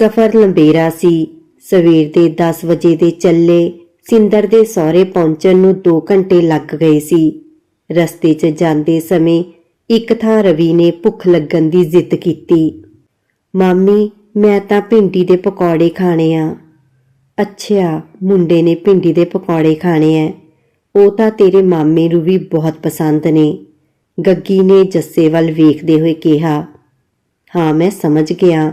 ਸਫ਼ਰ ਲੰਬੇਰਾ ਸੀ। ਸਵੇਰ ਦੇ 10 ਵਜੇ ਦੇ ਚੱਲੇ ਸਿੰਦਰ ਦੇ ਸਹੁਰੇ ਪਹੁੰਚਣ ਨੂੰ 2 ਘੰਟੇ ਲੱਗ ਗਏ ਸੀ। ਰਸਤੇ 'ਚ ਜਾਂਦੇ ਸਮੇਂ ਇੱਕ ਥਾਂ ਰਵੀ ਨੇ ਭੁੱਖ ਲੱਗਣ ਦੀ ਜ਼ਿੱਦ ਕੀਤੀ। ਮਾਮੀ, ਮੈਂ ਤਾਂ ਭਿੰਡੀ ਦੇ ਪਕੌੜੇ ਖਾਣੇ ਆ। ਅੱਛਾ ਮੁੰਡੇ ਨੇ ਭਿੰਡੀ ਦੇ ਪਕੌੜੇ ਖਾਣੇ ਐ। ਉਹ ਤਾਂ ਤੇਰੇ ਮਾਮੇ ਨੂੰ ਵੀ ਬਹੁਤ ਪਸੰਦ ਨੇ। ਗੱਗੀ ਨੇ ਜੱਸੇ ਵੱਲ ਵੇਖਦੇ ਹੋਏ ਕਿਹਾ, ਹਾਂ, ਮੈਂ ਸਮਝ ਗਿਆ।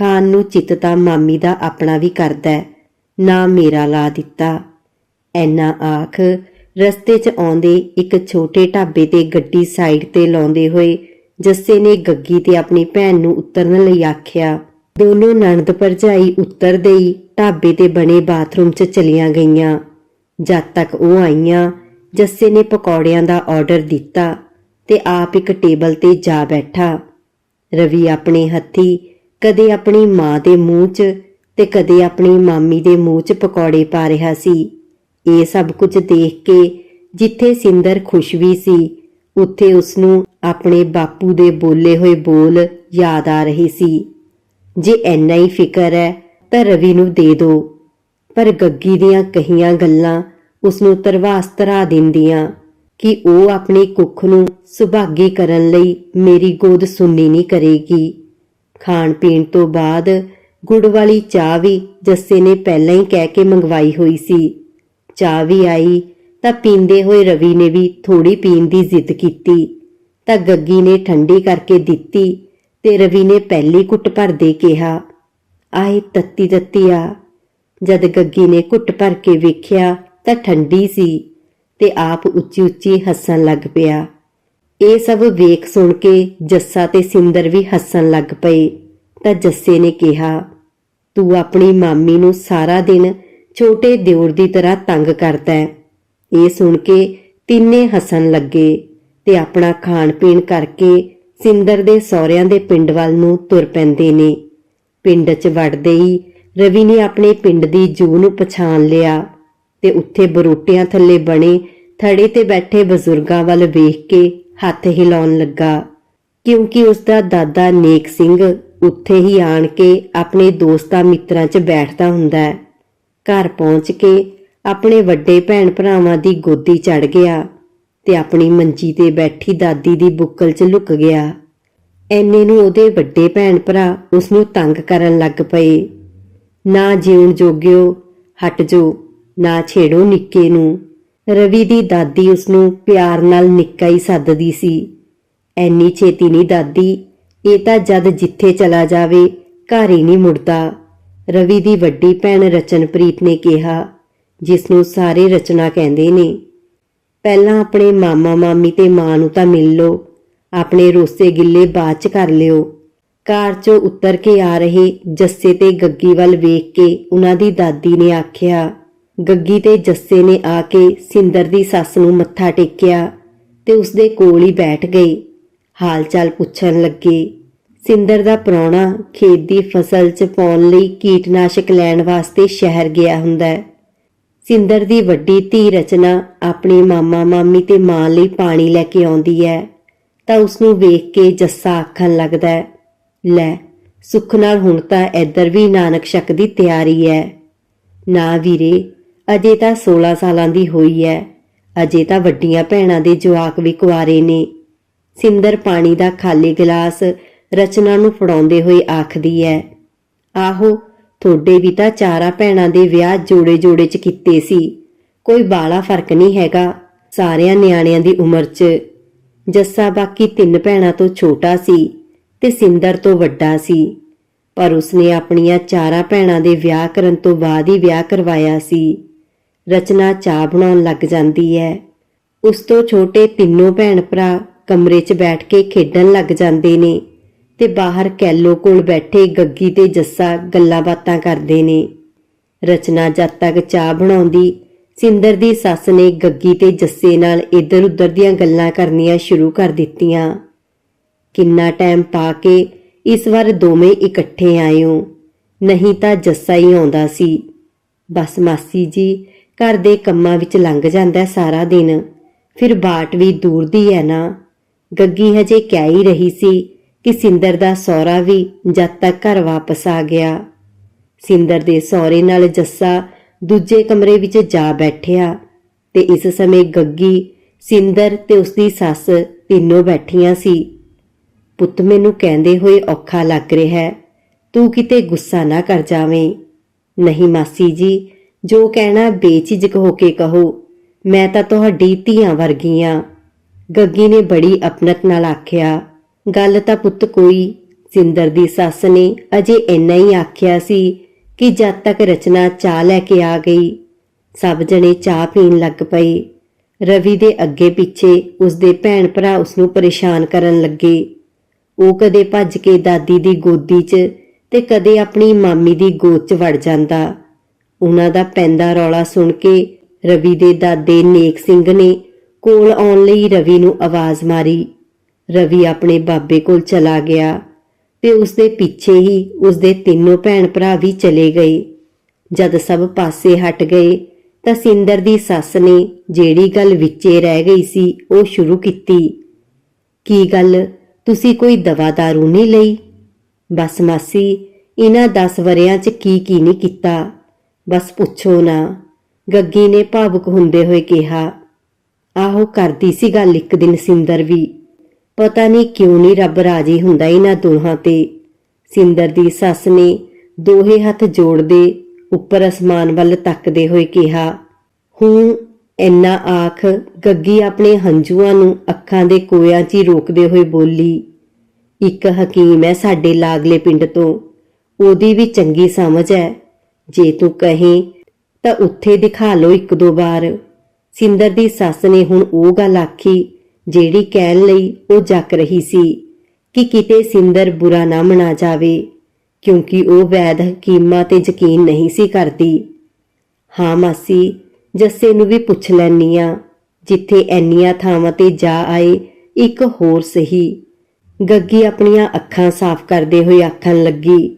ਖਾਨ ਨੂੰ ਚਿੱਤ ਤਾਂ ਮਾਮੀ ਦਾ ਆਪਣਾ ਵੀ ਕਰਦਾ ਹੈ, ਨਾ ਮੇਰਾ ਲਾ ਦਿੱਤਾ। ਐਨਾ ਆਖ ਰਸਤੇ 'ਚ ਆਉਂਦੇ ਇੱਕ ਛੋਟੇ ਢਾਬੇ ਤੇ ਗੱਡੀ ਸਾਈਡ ਤੇ ਲਾਉਂਦੇ ਹੋਏ ਜੱਸੇ ਨੇ ਗੱਗੀ ਤੇ ਆਪਣੀ ਭੈਣ ਨੂੰ ਉਤਰਨ ਲਈ ਆਖਿਆ ਦੋਨੋਂ ਨਣਦ ਭਰਜਾਈ ਉੱਤਰ ਦੇਈ ਢਾਬੇ ਤੇ ਬਣੇ ਬਾਥਰੂਮ 'ਚ ਚਲੀਆਂ ਗਈਆਂ। ਜਦ ਤੱਕ ਉਹ ਆਈਆਂ ਜੱਸੇ ਨੇ ਪਕੌੜਿਆਂ ਦਾ ਆਰਡਰ ਦਿੱਤਾ ਤੇ ਆਪ ਇੱਕ ਟੇਬਲ ਤੇ ਜਾ ਬੈਠਾ। ਰਵੀ ਆਪਣੇ ਹੱਥੀ ਕਦੇ ਆਪਣੀ ਮਾਂ ਦੇ ਮੂੰਹ 'ਚ ਤੇ ਕਦੇ ਆਪਣੀ ਮਾਮੀ ਦੇ ਮੂੰਹ 'ਚ ਪਕੌੜੇ ਪਾ ਰਿਹਾ ਸੀ। ਇਹ ਸਭ ਕੁਝ ਦੇਖ ਕੇ ਜਿੱਥੇ ਸਿੰਦਰ ਖੁਸ਼ ਵੀ ਸੀ, ਉੱਥੇ ਉਸ ਨੂੰ ਆਪਣੇ ਬਾਪੂ ਦੇ ਬੋਲੇ ਹੋਏ ਬੋਲ ਯਾਦ ਆ ਰਹੀ ਸੀ। ਜੇ ਐਨਾ ਹੀ ਫਿਕਰ ਹੈ ਤਾਂ ਰਵੀ ਨੂੰ ਦੇ ਦਿਓ ਪਰ ਗੱਗੀ ਦੀਆਂ ਕਹੀਆਂ ਗੱਲਾਂ ਉਸ ਨੂੰ ਤਰਵਾਸ ਤਰਾ ਦਿੰਦੀਆਂ ਕਿ ਉਹ ਆਪਣੀ ਕੁੱਖ ਨੂੰ ਸੁਭਾਗੀ ਕਰਨ ਲਈ ਮੇਰੀ ਗੋਦ ਸੁਣਨੀ ਨਹੀਂ ਕਰੇਗੀ। ਖਾਣ ਪੀਣ ਤੋਂ ਬਾਅਦ ਗੁੜ ਵਾਲੀ ਚਾਹ ਵੀ ਜੱਸੇ ਨੇ ਪਹਿਲਾਂ ਹੀ ਕਹਿ ਕੇ ਮੰਗਵਾਈ ਹੋਈ ਸੀ। ਚਾਹ ਵੀ ਆਈ ਤਾਂ ਪੀਂਦੇ ਹੋਏ ਰਵੀ ਨੇ ਵੀ ਥੋੜੀ ਪੀਣ ਦੀ ਜ਼ਿੱਦ ਕੀਤੀ। ਤਾਂ ਗੱਗੀ ਨੇ ਠੰਡੀ ਕਰਕੇ ਦਿੱਤੀ ਤੇ ਰਵੀ ਨੇ ਪਹਿਲੀ ਘੁੱਟ ਭਰ ਦੇ ਕਿਹਾ, ਆਏ ਤੱਤੀ ਤੱਤੀ ਆ ਜਦ ਗੱਗੀ ਨੇ ਘੁੱਟ ਭਰ ਕੇ ਵੇਖਿਆ ਤਾਂ ਠੰਡੀ ਸੀ ਤੇ ਆਪ ਉੱਚੀ ਉੱਚੀ ਹੱਸਣ ਲੱਗ ਪਿਆ। ਇਹ ਸਭ ਵੇਖ ਸੁਣ ਕੇ ਜੱਸਾ ਤੇ ਸਿੰਦਰ ਵੀ ਹੱਸਣ ਲੱਗ ਪਏ। ਤਾਂ ਜੱਸੇ ਨੇ ਕਿਹਾ, ਤੂੰ ਆਪਣੀ ਮਾਮੀ ਨੂੰ ਸਾਰਾ ਦਿਨ ਛੋਟੇ ਦਿਓਰ ਦੀ ਤਰ੍ਹਾਂ ਤੰਗ ਕਰਦਾ ਹੈ। ਇਹ ਸੁਣ ਕੇ ਤਿੰਨੇ ਹੱਸਣ ਲੱਗੇ ਤੇ ਆਪਣਾ ਖਾਣ ਪੀਣ ਕਰਕੇ ਸਿੰਦਰ ਦੇ ਸਹੁਰਿਆਂ ਦੇ ਪਿੰਡ ਵੱਲ ਨੂੰ ਤੁਰ ਪੈਂਦੇ ਨੇ। ਪਿੰਡ 'ਚ ਵੜਦੇ ਹੀ ਰਵੀ ਨੇ ਆਪਣੇ ਪਿੰਡ ਦੀ ਜੂ ਨੂੰ ਪਛਾਣ ਲਿਆ ਤੇ ਉੱਥੇ ਬਰੋਟਿਆਂ ਥੱਲੇ ਬਣੇ ਥੜੇ ਤੇ ਬੈਠੇ ਬਜ਼ੁਰਗਾਂ ਵੱਲ ਵੇਖ ਕੇ ਹੱਥ ਹਿਲਾਉਣ ਲੱਗਾ, ਕਿਉਂਕਿ ਉਸ ਦਾ ਦਾਦਾ ਨੇਕ ਸਿੰਘ ਉੱਥੇ ਹੀ ਆਣ ਕੇ ਆਪਣੇ ਦੋਸਤਾਂ ਮਿੱਤਰਾਂ 'ਚ ਬੈਠਦਾ ਹੁੰਦਾ ਹੈ। ਘਰ ਪਹੁੰਚ ਕੇ ਆਪਣੇ ਵੱਡੇ ਭੈਣ ਭਰਾਵਾਂ ਦੀ ਗੋਦੀ ਚੜ ਗਿਆ ਤੇ ਆਪਣੀ ਮੰਜੀ ਤੇ ਬੈਠੀ ਦਾਦੀ ਦੀ ਬੁੱਕਲ 'ਚ ਲੁਕ ਗਿਆ। ਐਨੇ ਨੂੰ ਉਹਦੇ ਵੱਡੇ ਭੈਣ ਭਰਾ ਉਸ ਨੂੰ ਤੰਗ ਕਰਨ ਲੱਗ ਪਏ। ਨਾ ਜਿਉਣ ਜੋਗਿਓ, ਹਟ ਜੋ ਨਾ ਛੇੜੋ ਨਿੱਕੇ ਨੂੰ। ਰਵੀ ਦੀ ਦਾਦੀ ਉਸ ਨੂੰ ਪਿਆਰ ਨਾਲ ਨਿੱਕਾ ਹੀ ਸੱਦਦੀ ਸੀ। ਐਨੀ ਛੇਤੀ ਨਹੀਂ ਦਾਦੀ, ਇਹ ਤਾਂ ਜਦ ਜਿੱਥੇ ਚਲਾ ਜਾਵੇ, ਘਰ ਹੀ ਨਹੀਂ ਮੁੜਦਾ। ਰਵੀ ਦੀ ਵੱਡੀ ਭੈਣ ਰਚਨਪ੍ਰੀਤ ਨੇ ਕਿਹਾ, ਜਿਸ ਨੂੰ ਸਾਰੇ ਰਚਨਾ ਕਹਿੰਦੇ ਨੇ। ਪਹਿਲਾਂ ਆਪਣੇ ਮਾਮਾ, ਮਾਮੀ ਤੇ ਮਾਂ ਨੂੰ ਤਾਂ ਮਿਲ ਲਓ, ਆਪਣੇ ਰੋਸੇ ਗਿੱਲੇ ਬਾਅਦ ਚ ਕਰ ਲਿਓ। ਕਾਰ 'ਚੋਂ ਉਤਰ ਕੇ ਆ ਰਹੇ ਜੱਸੇ ਤੇ ਗੱਗੀ ਵੱਲ ਵੇਖ ਕੇ ਉਹਨਾਂ ਦੀ ਦਾਦੀ ਨੇ ਆਖਿਆ ਗੱਗੀ ਤੇ ਜੱਸੇ ਨੇ ਆ ਕੇ ਸਿੰਦਰ ਦੀ ਸੱਸ ਨੂੰ ਮੱਥਾ ਟੇਕਿਆ ਤੇ ਉਸਦੇ ਕੋਲ ਹੀ ਬੈਠ ਗਏ ਹਾਲ ਚਾਲ ਪੁੱਛਣ ਲੱਗੇ। ਸਿੰਦਰ ਦਾ ਪ੍ਰਾਹੁਣਾ ਖੇਤ ਦੀ ਫਸਲ 'ਚ ਪਾਉਣ ਲਈ ਕੀਟਨਾਸ਼ਕ ਲੈਣ ਵਾਸਤੇ ਸ਼ਹਿਰ ਗਿਆ ਹੁੰਦਾ ਹੈ। ਸਿੰਦਰ ਦੀ ਵੱਡੀ ਧੀ ਰਚਨਾ ਆਪਣੇ ਮਾਮਾ, ਮਾਮੀ ਤੇ ਮਾਂ ਲਈ ਪਾਣੀ ਲੈ ਕੇ ਆਉਂਦੀ ਹੈ। ਤਾਂ ਉਸ ਨੂੰ ਵੇਖ ਕੇ ਜੱਸਾ ਆਖਣ ਲੱਗਦਾ ਹੈ, ਲੈ, ਸੁੱਖ ਨਾਲ ਹੁਣ ਤਾਂ ਇੱਧਰ ਵੀ ਨਾਨਕ ਸ਼ੱਕ ਦੀ ਤਿਆਰੀ ਹੈ। ਨਾ ਵੀਰੇ ਅਜੇ ਤਾਂ 16 ਸਾਲਾਂ ਦੀ ਹੋਈ ਹੈ ਅਜੇ ਤਾਂ ਵੱਡੀਆਂ ਭੈਣਾਂ ਦੇ ਜਵਾਕ ਵੀ ਕੁਆਰੇ ਨੇ। ਸਿੰਦਰ ਪਾਣੀ ਦਾ ਖਾਲੀ ਗਲਾਸ ਰਚਨਾ ਨੂੰ ਫੜਾਉਂਦੇ ਹੋਏ ਆਖਦੀ ਹੈ ਆਹੋ, ਤੁਹਾਡੇ ਵੀ ਤਾਂ ਚਾਰਾਂ ਭੈਣਾਂ ਦੇ ਵਿਆਹ ਜੋੜੇ-ਜੋੜੇ ਚ ਕੀਤੇ ਸੀ। ਕੋਈ ਬਾਲਾ ਫ਼ਰਕ ਨਹੀਂ ਹੈਗਾ ਸਾਰਿਆਂ ਨਿਆਣਿਆਂ ਦੀ ਉਮਰ 'ਚ। ਜੱਸਾ ਬਾਕੀ ਤਿੰਨ ਭੈਣਾਂ ਤੋਂ ਛੋਟਾ ਸੀ ਤੇ ਸਿੰਦਰ ਤੋਂ ਵੱਡਾ ਸੀ। ਪਰ ਉਸਨੇ ਆਪਣੀਆਂ ਚਾਰਾਂ ਭੈਣਾਂ ਦੇ ਵਿਆਹ ਕਰਨ ਤੋਂ ਬਾਅਦ ਹੀ ਵਿਆਹ ਕਰਵਾਇਆ ਸੀ। ਰਚਨਾ ਚਾਹ ਬਣਾਉਣ ਲੱਗ ਜਾਂਦੀ ਹੈ ਉਸ ਤੋਂ ਛੋਟੇ ਤਿੰਨੋਂ ਭੈਣ ਭਰਾ ਕਮਰੇ 'ਚ ਬੈਠ ਕੇ ਖੇਡਣ ਲੱਗ ਜਾਂਦੇ ਨੇ ਤੇ ਬਾਹਰ ਕੈਲੋ ਕੋਲ ਬੈਠੇ ਗੱਗੀ ਤੇ ਜੱਸਾ ਗੱਲਾਂ ਬਾਤਾਂ ਕਰਦੇ ਨੇ। ਰਚਨਾ ਜਦ ਤੱਕ ਚਾਹ ਬਣਾਉਂਦੀ, ਸਿੰਦਰ ਦੀ ਸੱਸ ਨੇ ਗੱਗੀ ਤੇ ਜੱਸੇ ਨਾਲ ਇੱਧਰ ਉੱਧਰ ਦੀਆਂ ਗੱਲਾਂ ਕਰਨੀਆਂ ਸ਼ੁਰੂ ਕਰ ਦਿੱਤੀਆਂ। ਕਿੰਨਾ ਟਾਈਮ ਪਾ ਕੇ ਇਸ ਵਾਰ ਦੋਵੇਂ ਇਕੱਠੇ ਆਇਓ ਨਹੀਂ ਤਾਂ ਜੱਸਾ ਹੀ ਆਉਂਦਾ ਸੀ। ਬਸ ਮਾਸੀ ਜੀ ਘਰ ਦੇ ਕੰਮਾਂ ਵਿੱਚ ਲੰਘ ਜਾਂਦਾ ਸਾਰਾ ਦਿਨ। ਫਿਰ ਬਾਟ ਵੀ ਦੂਰ ਦੀ ਹੈ ਨਾ। ਗੱਗੀ ਹਜੇ ਕਹਿ ਹੀ ਰਹੀ ਸੀ ਕਿ ਸਿੰਦਰ ਦਾ ਸਹੁਰਾ ਵੀ ਜਦ ਤੱਕ ਘਰ ਵਾਪਸ ਆ ਗਿਆ। ਸਿੰਦਰ ਦੇ ਸਹੁਰੇ ਨਾਲ ਜੱਸਾ ਦੂਜੇ ਕਮਰੇ ਵਿੱਚ ਜਾ ਬੈਠਿਆ ਤੇ ਇਸ ਸਮੇਂ ਗੱਗੀ, ਸਿੰਦਰ ਤੇ ਉਸਦੀ ਸੱਸ ਤਿੰਨੋਂ ਬੈਠੀਆਂ ਸੀ। ਪੁੱਤ, ਮੈਨੂੰ ਕਹਿੰਦੇ ਹੋਏ ਔਖਾ ਲੱਗ ਰਿਹਾ ਹੈ। ਤੂੰ ਕਿਤੇ ਗੁੱਸਾ ਨਾ ਕਰ ਜਾਵੇਂ। ਨਹੀਂ ਮਾਸੀ ਜੀ ਜੋ ਕਹਿਣਾ ਬੇਝਿਜਕ ਹੋ ਕੇ ਕਹੋ, ਮੈਂ ਤਾਂ ਤੁਹਾਡੀ ਧੀਆਂ ਵਰਗੀ ਆਂ। ਗੱਗੀ ਨੇ ਬੜੀ ਅਪਨਤ ਨਾਲ ਆਖਿਆ, ਗੱਲ ਤਾਂ ਪੁੱਤ ਕੋਈ ਸਿੰਦਰ ਦੀ ਸੱਸ ਨੇ ਅਜੇ ਇੰਨਾ ਹੀ ਆਖਿਆ ਸੀ ਕਿ ਜਦ ਤੱਕ ਰਚਨਾ ਚਾਹ ਲੈ ਕੇ ਆ ਗਈ, ਸਭ ਜਣੇ ਚਾਹ ਪੀਣ ਲੱਗ ਪਏ। ਰਵੀ ਦੇ ਅੱਗੇ ਪਿੱਛੇ ਉਸਦੇ ਭੈਣ ਭਰਾ ਉਸ ਨੂੰ ਪਰੇਸ਼ਾਨ ਕਰਨ ਲੱਗੇ। ਉਹ ਕਦੇ ਭੱਜ ਕੇ ਦਾਦੀ ਦੀ ਗੋਦੀ 'ਚ ਤੇ ਕਦੇ ਆਪਣੀ ਮਾਮੀ ਦੀ ਗੋਦ 'ਚ ਵੜ ਜਾਂਦਾ। ਉਹਨਾਂ ਦਾ ਪੈਂਦਾ ਰੌਲਾ ਸੁਣ ਕੇ ਰਵੀ ਦੇ ਦਾਦੇ ਨੇਕ ਸਿੰਘ ਨੇ ਕੋਲ ਆਉਣ ਲਈ ਰਵੀ ਨੂੰ ਆਵਾਜ਼ ਮਾਰੀ। ਰਵੀ ਆਪਣੇ ਬਾਬੇ ਕੋਲ ਚਲਾ ਗਿਆ ਤੇ ਉਸਦੇ ਪਿੱਛੇ ਹੀ ਉਸਦੇ ਤਿੰਨੋਂ ਭੈਣ ਭਰਾ ਵੀ ਚਲੇ ਗਏ। ਜਦ ਸਭ ਪਾਸੇ ਹਟ ਗਏ ਤਾਂ ਸਿੰਦਰ ਦੀ ਸੱਸ ਨੇ ਜਿਹੜੀ ਗੱਲ ਵਿੱਚੇ ਰਹਿ ਗਈ ਸੀ ਉਹ ਸ਼ੁਰੂ ਕੀਤੀ। ਕੀ ਗੱਲ? ਤੁਸੀਂ ਕੋਈ ਦਵਾ ਦਾਰੂ ਨਹੀਂ ਲਈ? ਬਸ ਮਾਸੀ, ਇਹਨਾਂ 10 ਵਰਿਆਂ 'ਚ ਕੀ ਕੀ ਨਹੀਂ ਕੀਤਾ? ਬਸ ਪੁੱਛੋ ਨਾ। ਗੱਗੀ ਨੇ ਭਾਵੁਕ ਹੁੰਦੇ ਹੋਏ ਕਿਹਾ, ਆਹੋ, ਕਰਦੀ ਸੀ ਗੱਲ ਇੱਕ ਦਿਨ ਸਿੰਦਰ ਵੀ। ਪਤਾ ਨਹੀਂ ਕਿਉਂ ਨਹੀਂ ਰੱਬ ਰਾਜੀ ਹੁੰਦਾ ਇਹਨਾਂ ਦੋਹਾਂ ਤੇ। ਸਿੰਦਰ ਦੀ ਸੱਸ ਨੇ ਦੋਹੇ ਹੱਥ ਜੋੜਦੇ ਉੱਪਰ ਅਸਮਾਨ ਵੱਲ ਤੱਕਦੇ ਹੋਏ ਕਿਹਾ, ਹੂੰ, ਇੰਨਾ ਆਖ, ਗੱਗੀ ਆਪਣੇ ਹੰਝੂਆਂ ਨੂੰ ਅੱਖਾਂ ਦੇ ਕੋਇਆਂ 'ਚ ਹੀ ਰੋਕਦੇ ਹੋਏ ਬੋਲੀ, ਇੱਕ ਹਕੀਮ ਹੈ ਸਾਡੇ ਲਾਗਲੇ ਪਿੰਡ ਤੋਂ, ਉਹਦੀ ਵੀ ਚੰਗੀ ਸਮਝ ਹੈ ਜੇ ਤੂੰ ਕਹੇ, ਤਾਂ ਉੱਥੇ ਦਿਖਾ ਲਓ ਇੱਕ ਦੋ ਵਾਰ। ਸਿੰਦਰ ਦੀ ਸੱਸ ਨੇ ਹੁਣ ਉਹ ਗੱਲ ਆਖੀ, ਜਿਹੜੀ ਕਹਿਣ ਲਈ ਉਹ ਜੱਕ ਰਹੀ ਸੀ, ਕਿ ਕਿਤੇ ਸਿੰਦਰ ਬੁਰਾ ਨਾ ਮਨਾ ਜਾਵੇ, ਕਿਉਂਕਿ ਉਹ ਵੈਦ ਹਕੀਮਾਂ ਤੇ ਯਕੀਨ ਨਹੀਂ ਸੀ ਕਰਦੀ। ਹਾਂ ਮਾਸੀ, ਜੱਸੇ ਨੂੰ ਵੀ ਪੁੱਛ ਲੈਨੀ ਆ, ਜਿੱਥੇ ਐਨੀਆਂ ਥਾਵਾਂ ਤੇ ਜਾ ਆਏ ਇੱਕ ਹੋਰ ਸਹੀ। ਗੱਗੀ ਆਪਣੀਆਂ ਅੱਖਾਂ ਸਾਫ਼ ਕਰਦੇ ਹੋਏ ਆਖਣ ਲੱਗੀ,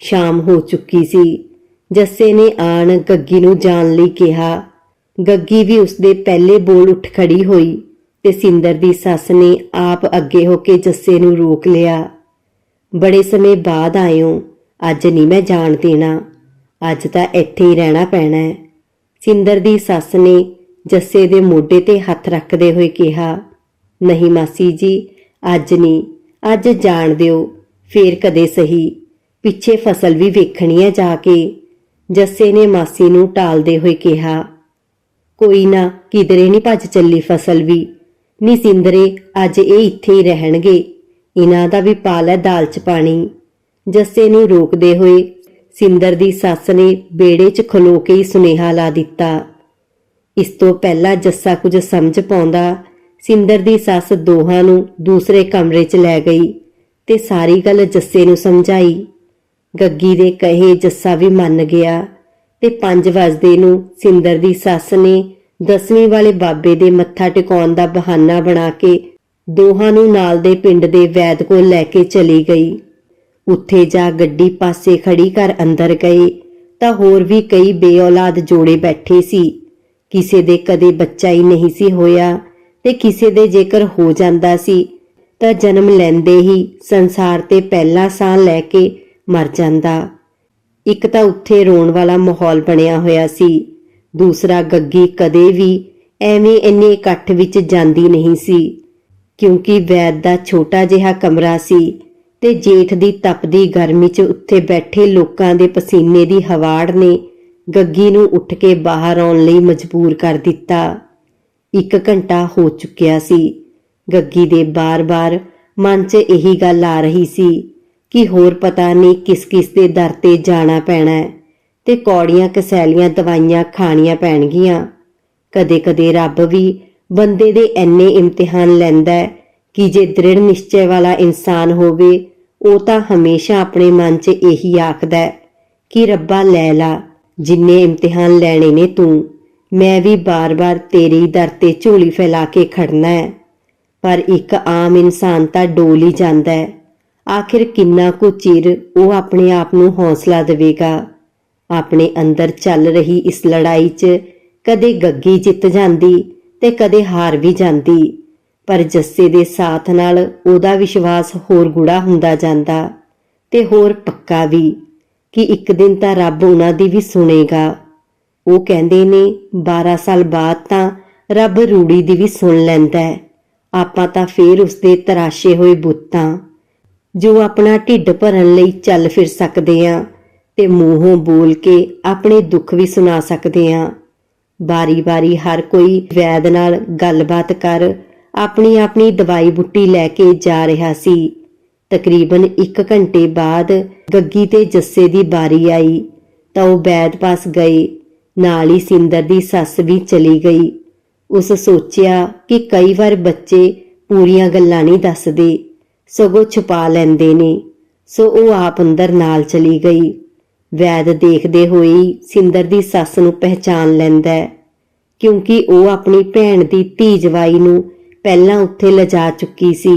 ਸ਼ਾਮ ਹੋ ਚੁੱਕੀ ਸੀ। ਜੱਸੇ ਨੇ ਆਣ ਗੱਗੀ ਨੂੰ ਜਾਣ ਲਈ ਕਿਹਾ। ਗੱਗੀ ਵੀ ਉਸਦੇ ਪਹਿਲੇ ਬੋਲ ਉੱਠ ਖੜੀ ਹੋਈ ਤੇ ਸਿੰਦਰ ਦੀ ਸੱਸ ਨੇ ਆਪ ਅੱਗੇ ਹੋ ਕੇ ਜੱਸੇ ਨੂੰ ਰੋਕ ਲਿਆ। ਬੜੇ ਸਮੇਂ ਬਾਅਦ ਆਇਓ, ਅੱਜ ਨਹੀਂ ਮੈਂ ਜਾਣ ਦੇਣਾ, ਅੱਜ ਤਾਂ ਇੱਥੇ ਹੀ ਰਹਿਣਾ ਪੈਣਾ ਹੈ। ਸਿੰਦਰ ਦੀ ਸੱਸ ਨੇ ਜੱਸੇ ਦੇ ਮੋਢੇ ਤੇ ਹੱਥ ਰੱਖਦੇ ਹੋਏ ਕਿਹਾ, ਨਹੀਂ ਮਾਸੀ ਜੀ, ਅੱਜ ਨਹੀਂ, ਅੱਜ ਜਾਣ ਦਿਓ, ਫੇਰ ਕਦੇ ਸਹੀ। ਪਿੱਛੇ ਫਸਲ ਵੀ ਵੇਖਣੀ ਹੈ ਜਾ ਕੇ। ਜੱਸੇ ਨੇ ਮਾਸੀ ਨੂੰ ਟਾਲਦੇ ਹੋਏ ਕਿਹਾ, ਕੋਈ ਨਾ, ਕਿਧਰੇ ਨਹੀਂ ਭੱਜ ਚੱਲੀ ਫਸਲ ਵੀ। ਨੀ ਸਿੰਦਰੇ, ਅੱਜ ਇਹ ਇੱਥੇ ਹੀ ਰਹਿਣਗੇ। ਇਹਨਾਂ ਦਾ ਵੀ ਪਾਲ ਹੈ ਦਾਲ ਚ ਪਾਣੀ। ਜੱਸੇ ਨੂੰ ਰੋਕਦੇ ਹੋਏ ਸਿੰਦਰ ਦੀ ਸੱਸ ਨੇ ਬੇੜੇ 'ਚ ਖਲੋ ਕੇ ਹੀ ਸੁਨੇਹਾ ਲਾ ਦਿੱਤਾ। ਇਸ ਤੋਂ ਪਹਿਲਾਂ ਜੱਸਾ ਕੁਝ ਸਮਝ ਪਾਉਂਦਾ, ਸਿੰਦਰ ਦੀ ਸੱਸ ਦੋਹਾਂ ਨੂੰ ਦੂਸਰੇ ਕਮਰੇ 'ਚ ਲੈ ਗਈ ਤੇ ਸਾਰੀ ਗੱਲ ਜੱਸੇ ਨੂੰ ਸਮਝਾਈ। ਗੱਗੀ ਦੇ ਕਹੇ ਜੱਸਾ ਵੀ ਮੰਨ ਗਿਆ ਤੇ 5 ਵਜੇ ਨੂੰ ਸਿੰਦਰ ਦੀ ਸੱਸ ਨੇ ਦਸਵੀਂ ਵਾਲੇ ਬਾਬੇ ਦੇ ਮੱਥਾ ਟਿਕਾਉਣ ਦਾ ਬਹਾਨਾ ਬਣਾ ਕੇ ਦੋਹਾਂ ਨੂੰ ਨਾਲ ਦੇ ਪਿੰਡ ਦੇ ਵੈਦ ਕੋਲ ਲੈ ਕੇ ਚਲੀ ਗਈ। ਉੱਥੇ ਜਾ ਗੱਡੀ ਪਾਸੇ ਖੜੀ ਕਰ ਅੰਦਰ ਗਏ ਤਾਂ ਹੋਰ ਵੀ ਕਈ ਬੇਔਲਾਦ ਜੋੜੇ ਬੈਠੇ ਸੀ। ਕਿਸੇ ਦੇ ਕਦੇ ਬੱਚਾ ਹੀ ਨਹੀਂ ਸੀ ਹੋਇਆ ਤੇ ਕਿਸੇ ਦੇ ਜੇਕਰ ਹੋ ਜਾਂਦਾ ਸੀ ਤਾਂ ਜਨਮ ਲੈਂਦੇ ਹੀ ਸੰਸਾਰ ਤੇ ਪਹਿਲਾ ਸਾਹ ਲੈ ਕੇ ਮਰ ਜਾਂਦਾ। ਇੱਕ ਤਾਂ ਉੱਥੇ ਰੋਣ ਵਾਲਾ ਮਾਹੌਲ ਬਣਿਆ ਹੋਇਆ ਸੀ। ਦੂਸਰਾ ਗੱਗੀ ਕਦੇ ਵੀ ਐਵੇਂ ਇੰਨੇ ਇਕੱਠ ਵਿੱਚ ਜਾਂਦੀ ਨਹੀਂ ਸੀ। ਕਿਉਂਕਿ ਵੈਦ ਦਾ ਛੋਟਾ ਜਿਹਾ ਕਮਰਾ ਸੀ ਤੇ ਜੇਠ ਦੀ ਤਪਦੀ ਗਰਮੀ 'ਚ ਉੱਥੇ ਬੈਠੇ ਲੋਕਾਂ ਦੇ ਪਸੀਨੇ ਦੀ ਹਵਾੜ ਨੇ ਗੱਗੀ ਨੂੰ ਉੱਠ ਕੇ ਬਾਹਰ ਆਉਣ ਲਈ ਮਜਬੂਰ ਕਰ ਦਿੱਤਾ। ਇੱਕ ਘੰਟਾ ਹੋ ਚੁੱਕਿਆ ਸੀ। ਗੱਗੀ ਦੇ ਬਾਰ-ਬਾਰ ਮਨ 'ਚ ਇਹੀ ਗੱਲ ਆ ਰਹੀ ਸੀ ਕਿ ਹੋਰ ਪਤਾ ਨਹੀਂ ਕਿਸ-ਕਿਸ ਦੇ ਦਰ ਤੇ ਜਾਣਾ ਪੈਣਾ ਹੈ ਤੇ ਕੌੜੀਆਂ ਕਸੈਲੀਆਂ ਦਵਾਈਆਂ ਖਾਣੀਆਂ ਪੈਣਗੀਆਂ। ਕਦੇ-ਕਦੇ ਰੱਬ ਵੀ ਬੰਦੇ ਦੇ ਐਨੇ ਇਮਤਿਹਾਨ ਲੈਂਦਾ ਹੈ ਕਿ ਜੇ ਦ੍ਰਿੜ ਨਿਸ਼ਚੈ ਵਾਲਾ ਇਨਸਾਨ ਹੋਵੇ, ਉਹ ਤਾਂ ਹਮੇਸ਼ਾ ਆਪਣੇ ਮਨ 'ਚ ਇਹੀ ਆਖਦਾ ਕਿ ਰੱਬਾ ਲੈ ਲਾ, ਜਿੰਨੇ ਇਮਤਿਹਾਨ ਲੈਣੇ ਨੇ ਤੂੰ, ਮੈਂ ਵੀ ਬਾਰ-ਬਾਰ ਤੇਰੇ ਦਰ ਤੇ ਝੋਲੀ ਫੈਲਾ ਕੇ ਖੜਨਾ ਹੈ। ਪਰ ਇੱਕ ਆਮ ਇਨਸਾਨ ਤਾਂ ਡੋਲ ਹੀ ਜਾਂਦਾ ਹੈ। ਆਖਿਰ ਕਿੰਨਾ ਕੁ ਚਿਰ ਉਹ ਆਪਣੇ ਆਪ ਨੂੰ ਹੌਸਲਾ ਦੇਵੇਗਾ? ਆਪਣੇ ਅੰਦਰ ਚੱਲ ਰਹੀ ਇਸ ਲੜਾਈ 'ਚ ਕਦੇ ਗੱਗੀ ਜਿੱਤ ਜਾਂਦੀ ਤੇ ਕਦੇ ਹਾਰ ਵੀ ਜਾਂਦੀ, ਪਰ ਜੱਸੇ ਦੇ ਸਾਥ ਨਾਲ ਉਹਦਾ ਵਿਸ਼ਵਾਸ ਹੋਰ ਗੂੜਾ ਹੁੰਦਾ ਜਾਂਦਾ ਤੇ ਹੋਰ ਪੱਕਾ ਵੀ ਕਿ ਇੱਕ ਦਿਨ ਤਾਂ ਰੱਬ ਉਹਨਾਂ ਦੀ ਵੀ ਸੁਣੇਗਾ। ਉਹ ਕਹਿੰਦੇ ਨੇ 12 ਸਾਲ ਬਾਅਦ ਤਾਂ ਰੱਬ ਰੂੜੀ ਦੀ ਵੀ ਸੁਣ ਲੈਂਦਾ ਹੈ। ਆਪਾਂ ਤਾਂ ਫੇਰ ਉਸਦੇ ਤਰਾਸ਼ੇ ਹੋਏ ਬੁੱਤਾਂ ਜੋ ਆਪਣਾ ਢਿੱਡ ਭਰਨ ਲਈ ਚੱਲ ਫਿਰ ਸਕਦੇ ਆ ਤੇ ਮੂੰਹੋਂ ਬੋਲ ਕੇ ਆਪਣੇ ਦੁੱਖ ਵੀ ਸੁਣਾ ਸਕਦੇ ਆ। ਬਾਰੀ-ਬਾਰੀ ਹਰ ਕੋਈ ਵੈਦ ਨਾਲ ਗੱਲਬਾਤ ਕਰ ਆਪਣੀ ਆਪਣੀ ਦਵਾਈ ਬੁੱਟੀ ਲੈ ਕੇ ਜਾ ਰਿਹਾ ਸੀ। ਤਕਰੀਬਨ 1 ਘੰਟੇ ਬਾਅਦ ਗੱਗੀ ਤੇ ਜੱਸੇ ਦੀ ਬਾਰੀ ਆਈ ਤਾਂ ਉਹ ਵੈਦ ਪਾਸ ਗਏ। ਨਾਲ ਹੀ ਸਿੰਦਰ ਦੀ ਸੱਸ ਵੀ ਚਲੀ ਗਈ। ਉਸ ਸੋਚਿਆ ਕਿ ਕਈ ਵਾਰ ਬੱਚੇ ਪੂਰੀਆਂ ਗੱਲਾਂ ਨਹੀਂ ਦੱਸਦੇ। ਸਗੋਂ ਛੁਪਾ ਲੈਂਦੇ ਨੇ। ਸੋ ਉਹ ਆਪ ਅੰਦਰ ਨਾਲ ਚਲੀ ਗਈ। ਵੈਦ ਦੇਖਦੇ ਹੋਏ ਸਿੰਦਰ ਦੀ ਸੱਸ ਨੂੰ ਪਹਿਚਾਨ ਲੈਂਦਾ ਹੈ, ਕਿਉਂਕਿ ਉਹ ਆਪਣੀ ਭੈਣ ਦੀ ਧੀ ਜਵਾਈ ਨੂੰ ਪਹਿਲਾਂ ਉੱਥੇ ਲਿਜਾ ਚੁੱਕੀ ਸੀ।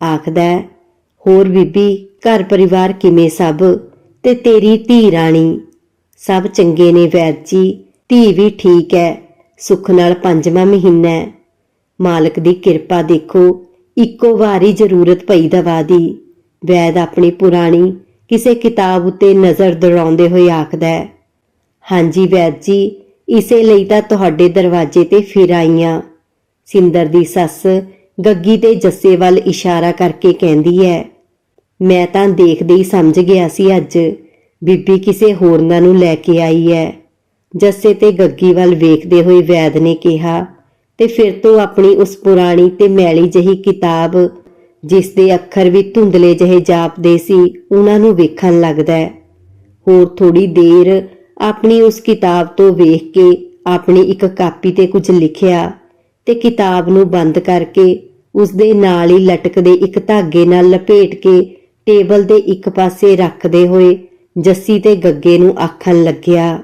ਆਖਦਾ ਹੋਰ ਬੀਬੀ, ਘਰ ਪਰਿਵਾਰ ਕਿਵੇਂ ਸਭ? ਤੇ ਤੇਰੀ ਧੀ ਰਾਣੀ? ਸਭ ਚੰਗੇ ਨੇ ਵੈਦ ਜੀ। ਧੀ ਵੀ ਠੀਕ ਹੈ। ਸੁੱਖ ਨਾਲ ਪੰਜਵਾਂ ਮਹੀਨਾ ਮਾਲਕ ਦੀ ਕਿਰਪਾ ਦੇਖੋ। ਇੱਕੋ ਵਾਰੀ ਜ਼ਰੂਰਤ ਪਈ ਦਵਾ ਦੀ। ਵੈਦ ਆਪਣੀ ਪੁਰਾਣੀ ਕਿਸੇ ਕਿਤਾਬ ਉੱਤੇ ਨਜ਼ਰ ਦੌੜਾਉਂਦੇ ਹੋਏ ਆਖਦਾ ਹੈ, ਹਾਂਜੀ ਵੈਦ ਜੀ, ਇਸੇ ਲਈ ਤਾਂ ਤੁਹਾਡੇ ਦਰਵਾਜ਼ੇ ਤੇ ਫਿਰ ਆਈਆਂ ਸਿੰਦਰ ਦੀ ਸੱਸ ਗੱਗੀ ਤੇ ਜੱਸੇ ਵੱਲ ਇਸ਼ਾਰਾ ਕਰਕੇ ਕਹਿੰਦੀ ਹੈ, ਮੈਂ ਤਾਂ ਦੇਖਦੇ ਹੀ ਸਮਝ ਗਿਆ ਸੀ ਅੱਜ ਬੀਬੀ ਕਿਸੇ ਹੋਰਨਾਂ ਨੂੰ ਲੈ ਕੇ ਆਈ ਹੈ। ਜੱਸੇ ਤੇ ਗੱਗੀ ਵੱਲ ਵੇਖਦੇ ਹੋਏ ਵੈਦ ਨੇ ਕਿਹਾ ਤੇ ਫਿਰ ਤੋਂ ਆਪਣੀ ਉਸ ਪੁਰਾਣੀ ਤੇ ਮੈਲੀ ਜਹੀ ਕਿਤਾਬ, ਜਿਸ ਦੇ ਅੱਖਰ ਵੀ ਧੁੰਦਲੇ ਜਿਹੇ ਜਾਪਦੇ ਸੀ, ਉਹਨਾਂ ਨੂੰ ਵੇਖਣ ਲੱਗਦਾ ਹੈ। ਹੋਰ ਥੋੜੀ ਦੇਰ ਆਪਣੀ ਉਸ ਕਿਤਾਬ ਤੋਂ ਵੇਖ ਕੇ ਆਪਣੀ ਇੱਕ ਕਾਪੀ ਤੇ ਕੁਝ ਲਿਖਿਆ ਤੇ ਕਿਤਾਬ ਨੂੰ ਬੰਦ ਕਰਕੇ ਉਸ ਦੇ ਨਾਲ ਹੀ ਲਟਕਦੇ ਇੱਕ ਧਾਗੇ ਨਾਲ ਲਪੇਟ ਕੇ ਟੇਬਲ ਦੇ ਇੱਕ ਪਾਸੇ ਰੱਖਦੇ ਹੋਏ ਜੱਸੀ ਤੇ ਗੱਗੇ ਨੂੰ ਆਖਣ ਲੱਗਿਆ,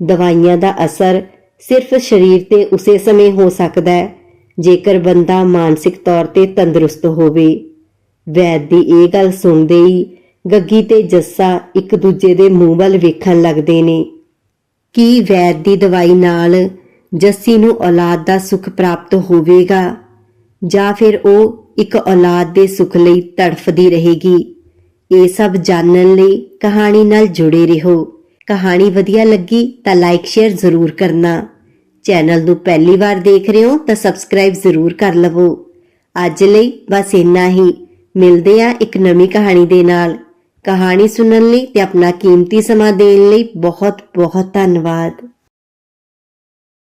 ਦਵਾਈਆਂ ਦਾ ਅਸਰ ਸਿਰਫ ਸਰੀਰ ਤੇ ਉਸੇ ਸਮੇਂ ਹੋ ਸਕਦਾ ਹੈ, ਜੇਕਰ ਬੰਦਾ ਮਾਨਸਿਕ ਤੌਰ ਤੇ ਤੰਦਰੁਸਤ ਹੋਵੇ। ਵੈਦ ਦੀ ਇਹ ਗੱਲ ਸੁਣਦੇ ਹੀ ਗੱਗੀ ਤੇ ਜੱਸਾ ਇੱਕ ਦੂਜੇ ਦੇ ਮੂੰਹ ਵੱਲ ਵੇਖਣ ਲੱਗਦੇ ਨੇ। ਕੀ ਵੈਦ ਦੀ ਦਵਾਈ ਨਾਲ ਜੱਸੀ ਨੂੰ ਔਲਾਦ ਦਾ ਸੁੱਖ ਪ੍ਰਾਪਤ ਹੋਵੇਗਾ, ਜਾਂ ਫਿਰ ਉਹ ਇੱਕ ਔਲਾਦ ਦੇ ਸੁੱਖ ਲਈ ਤੜਫਦੀ ਰਹੇਗੀ? ਇਹ ਸਭ ਜਾਣਨ ਲਈ ਕਹਾਣੀ ਨਾਲ ਜੁੜੇ ਰਹੋ। ਕਹਾਣੀ ਵਧੀਆ ਲੱਗੀ ਤਾਂ ਲਾਈਕ ਸ਼ੇਅਰ ਜ਼ਰੂਰ ਕਰਨਾ। ਚੈਨਲ ਨੂੰ ਪਹਿਲੀ ਵਾਰ ਦੇਖ ਰਹੇ ਹੋ ਤਾਂ ਸਬਸਕ੍ਰਾਈਬ ਜ਼ਰੂਰ ਕਰ ਲਵੋ। ਅੱਜ ਲਈ ਬਸ ਇੰਨਾ ਹੀ। ਮਿਲਦੇ ਆ ਇੱਕ ਨਵੀਂ ਕਹਾਣੀ ਦੇ ਨਾਲ। ਕਹਾਣੀ ਸੁਣਨ ਲਈ ਤੇ ਆਪਣਾ ਕੀਮਤੀ ਸਮਾਂ ਦੇਣ ਲਈ ਬਹੁਤ ਬਹੁਤ ਧੰਨਵਾਦ।